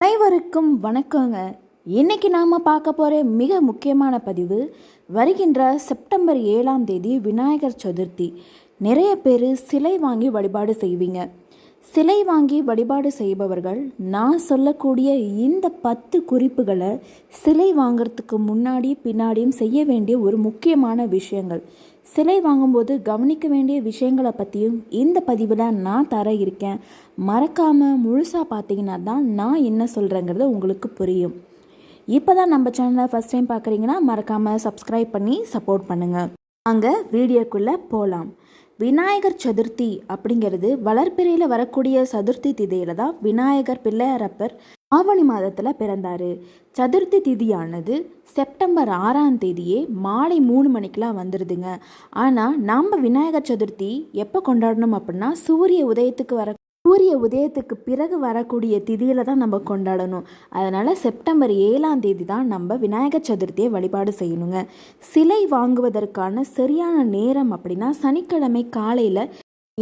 அனைவருக்கும் வணக்கங்க. இன்னைக்கு நாம் பார்க்க போகிற மிக முக்கியமான பதிவு வருகின்ற செப்டம்பர் ஏழாம் தேதி விநாயகர் சதுர்த்தி. நிறைய பேர் சிலை வாங்கி வழிபாடு செய்வீங்க. சிலை வாங்கி வழிபாடு செய்பவர்கள் நான் சொல்லக்கூடிய இந்த பத்து குறிப்புகளை சிலை வாங்குறதுக்கு முன்னாடி பின்னாடியும் செய்ய வேண்டிய ஒரு முக்கியமான விஷயங்கள். சிலை வாங்கும்போது கவனிக்க வேண்டிய விஷயங்களை பற்றியும் இந்த பதிவில் நான் தர இருக்கேன். மறக்காமல் முழுசாக பார்த்தீங்கன்னா தான் நான் என்ன சொல்கிறேங்கிறது உங்களுக்கு புரியும். இப்போ தான் நம்ம சேனலை ஃபஸ்ட் டைம் பார்க்குறீங்கன்னா மறக்காமல் சப்ஸ்கிரைப் பண்ணி சப்போர்ட் பண்ணுங்கள் அங்கே வீடியோக்குள்ளே போகலாம் விநாயகர் சதுர்த்தி அப்படிங்கிறது வளர்ப்பிறையில் வரக்கூடிய சதுர்த்தி திதையில் தான் விநாயகர் பிள்ளையாரப்பர் ஆவணி மாதத்தில் பிறந்தார். சதுர்த்தி திதியானது செப்டம்பர் ஆறாம் தேதியே மாலை மூணு மணிக்கெலாம் வந்துடுதுங்க ஆனால் நாம் விநாயகர் சதுர்த்தி எப்போ கொண்டாடணும் அப்படின்னா சூரிய உதயத்துக்கு வர சூரிய உதயத்துக்கு பிறகு வரக்கூடிய திதியில் தான் நம்ம கொண்டாடணும். அதனால் செப்டம்பர் ஏழாம் தேதி தான் நம்ம விநாயகர் சதுர்த்தியை வழிபாடு செய்யணுங்க. சிலை வாங்குவதற்கான சரியான நேரம் அப்படின்னா சனிக்கிழமை காலையில்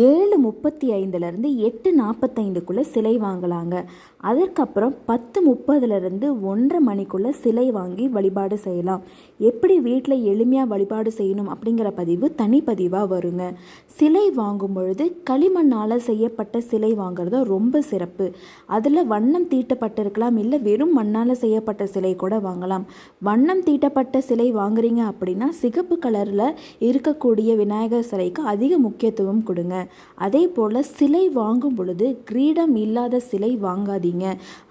ஏழு முப்பத்தி ஐந்துலேருந்து எட்டு நாற்பத்தைந்துக்குள்ளே சிலை வாங்கலாங்க. அதற்கப்புறம் பத்து முப்பதுலேருந்து ஒன்றரை மணிக்குள்ளே சிலை வாங்கி வழிபாடு செய்யலாம். எப்படி வீட்டில் எளிமையாக வழிபாடு செய்யணும் அப்படிங்கிற பதிவு தனிப்பதிவாக வருங்க. சிலை வாங்கும் பொழுது களிமண்ணால் செய்யப்பட்ட சிலை வாங்குறது ரொம்ப சிறப்பு. அதில் வண்ணம் தீட்டப்பட்டிருக்கலாம் இல்லை வெறும் மண்ணால் செய்யப்பட்ட சிலை கூட வாங்கலாம். வண்ணம் தீட்டப்பட்ட சிலை வாங்குறீங்க அப்படின்னா சிகப்பு கலரில் இருக்கக்கூடிய விநாயகர் சிலைக்கு அதிக முக்கியத்துவம் கொடுங்க. அதே போல் சிலை வாங்கும் பொழுது கிரீடம் இல்லாத சிலை வாங்காதீங்க.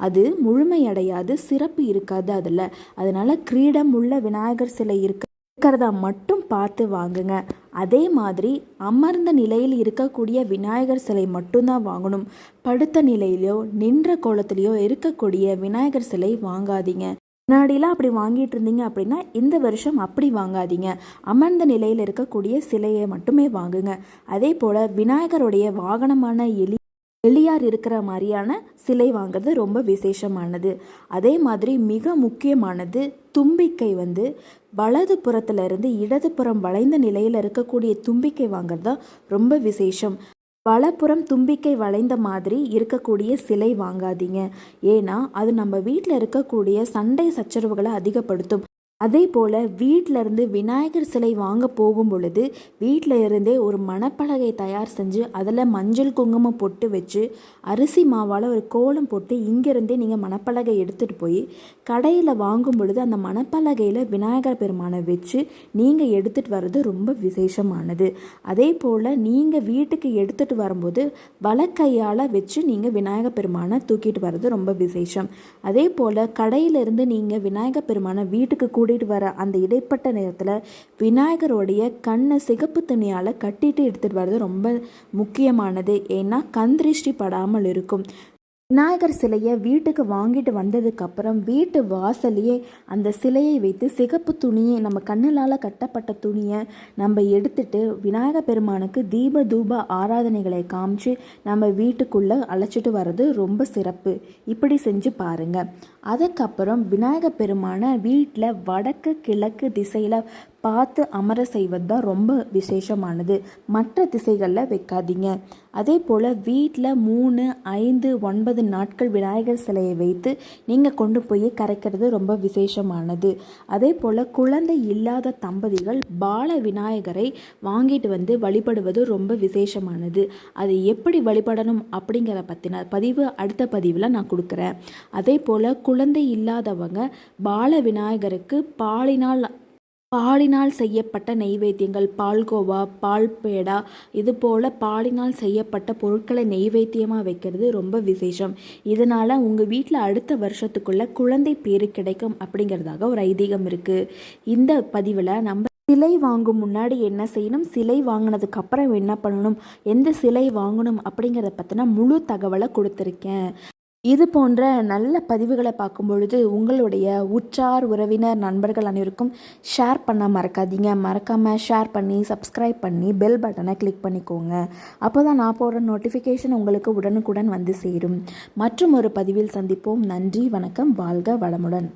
அது முழுமையடையாது சிறப்பு இருக்காது அதில். அதனால் கிரீடம் உள்ள விநாயகர் சிலை இருக்க இருக்கிறதா மட்டும் பார்த்து வாங்குங்க. அதே மாதிரி அமர்ந்த நிலையில் இருக்கக்கூடிய விநாயகர் சிலை மட்டும்தான் வாங்கணும். படுத்த நிலையிலையோ நின்ற கோலத்திலையோ இருக்கக்கூடிய விநாயகர் சிலை வாங்காதீங்க. முன்னாடிலாம் அப்படி வாங்கிட்டு இருந்தீங்க அப்படின்னா இந்த வருஷம் அப்படி வாங்காதீங்க. அமர்ந்த நிலையில் இருக்கக்கூடிய சிலையை மட்டுமே வாங்குங்க. அதே போல் விநாயகருடைய வாகனமான எலி எளியார் இருக்கிற மாதிரியான சிலை வாங்குறது ரொம்ப விசேஷமானது. அதே மாதிரி மிக முக்கியமானது தும்பிக்கை வந்து வலது புறத்துல இடது புறம் வளைந்த நிலையில் இருக்கக்கூடிய தும்பிக்கை வாங்குறது தான் ரொம்ப விசேஷம். வலப்புறம் தும்பிக்கை வளைந்த மாதிரி இருக்கக்கூடிய சிலை வாங்காதீங்க. ஏன்னா அது நம்ம வீட்டில் இருக்கக்கூடிய சண்டை சச்சரவுகளை அதிகப்படுத்தும். அதே போல் வீட்டிலருந்து விநாயகர் சிலை வாங்க போகும் பொழுது வீட்டில் இருந்தே ஒரு மணப்பலகை தயார் செஞ்சு அதில் மஞ்சள் குங்குமம் பொட்டு வச்சு அரிசி மாவால் ஒரு கோலம் போட்டு இங்கேருந்தே நீங்கள் மணப்பலகை எடுத்துகிட்டு போய் கடையில் வாங்கும் பொழுது அந்த மணப்பலகையில் விநாயகர் பெருமானை வச்சு நீங்கள் எடுத்துகிட்டு வர்றது ரொம்ப விசேஷமானது. அதே போல் நீங்கள் வீட்டுக்கு எடுத்துகிட்டு வரும்போது வலக்கையால் வச்சு நீங்கள் விநாயகர் பெருமானை தூக்கிட்டு வர்றது ரொம்ப விசேஷம். அதே போல் கடையிலிருந்து நீங்கள் விநாயகர் பெருமானை வீட்டுக்கு கூட்டிகிட்டு வர அந்த இடைப்பட்ட நேரத்தில் விநாயகருடைய கண்ணை சிகப்பு துணியால் கட்டிட்டு எடுத்துகிட்டு வர்றது ரொம்ப முக்கியமானது. ஏன்னா கண் திருஷ்டி படாமல் இருக்கும். விநாயகர் சிலையை வீட்டுக்கு வாங்கிட்டு வந்ததுக்கப்புறம் வீட்டு வாசலையே அந்த சிலையை வைத்து சிகப்பு துணியை நம்ம கண்ணிலால் கட்டப்பட்ட துணியை நம்ம எடுத்துட்டு விநாயகர் பெருமானுக்கு தீப தூப ஆராதனைகளை காமிச்சு நம்ம வீட்டுக்குள்ளே அழைச்சிட்டு வர்றது ரொம்ப சிறப்பு. இப்படி செஞ்சு பாருங்கள் அதுக்கப்புறம் விநாயகர் பெருமானை வீட்டில் வடக்கு கிழக்கு திசையில் பார்த்து அமர செய்வது தான் ரொம்ப விசேஷமானது. மற்ற திசைகளில் வைக்காதீங்க. அதே போல் வீட்டில் மூணு ஐந்து ஒன்பது நாட்கள் விநாயகர் சிலையை வைத்து நீங்கள் கொண்டு போய் கரைக்கிறது ரொம்ப விசேஷமானது. அதே போல் குழந்தை இல்லாத தம்பதிகள் பால விநாயகரை வாங்கிட்டு வந்து வழிபடுவது ரொம்ப விசேஷமானது. அதை எப்படி வழிபடணும் அப்படிங்கிற பற்றின பதிவு அடுத்த பதிவில் நான் கொடுக்குறேன். அதே போல் குழந்தை இல்லாதவங்க பால விநாயகருக்கு பாலினால் பாலினால் செய்யப்பட்ட நெய்வேத்தியங்கள் பால்கோவா பால் பேடா இது போல் பாலினால் செய்யப்பட்ட பொருட்களை நெய்வேத்தியமாக வைக்கிறது ரொம்ப விசேஷம். இதனால் உங்கள் வீட்டில் அடுத்த வருஷத்துக்குள்ளே குழந்தை பேர் கிடைக்கும் அப்படிங்கிறதாக ஒரு ஐதீகம் இருக்குது இந்த பதிவில் நம்ம சிலை வாங்கும் முன்னாடி என்ன செய்யணும் சிலை வாங்கினதுக்கு அப்புறம் என்ன பண்ணணும் எந்த சிலை வாங்கணும் அப்படிங்கிறத பற்றின முழு தகவலை கொடுத்துருக்கேன். இது போன்ற நல்ல பதிவுகளை பார்க்கும் பொழுது உங்களுடைய உற்றார் உறவினர் நண்பர்கள் அனைவருக்கும் ஷேர் பண்ண மறக்காதீங்க. மறக்காமல் ஷேர் பண்ணி சப்ஸ்கிரைப் பண்ணி பெல் பட்டனை கிளிக் பண்ணிக்கோங்க. அப்போ தான் நான் போடுற நோட்டிஃபிகேஷன் உங்களுக்கு உடனுக்குடன் வந்து சேரும். மற்றும் ஒரு பதிவில் சந்திப்போம். நன்றி வணக்கம். வாழ்க வளமுடன்.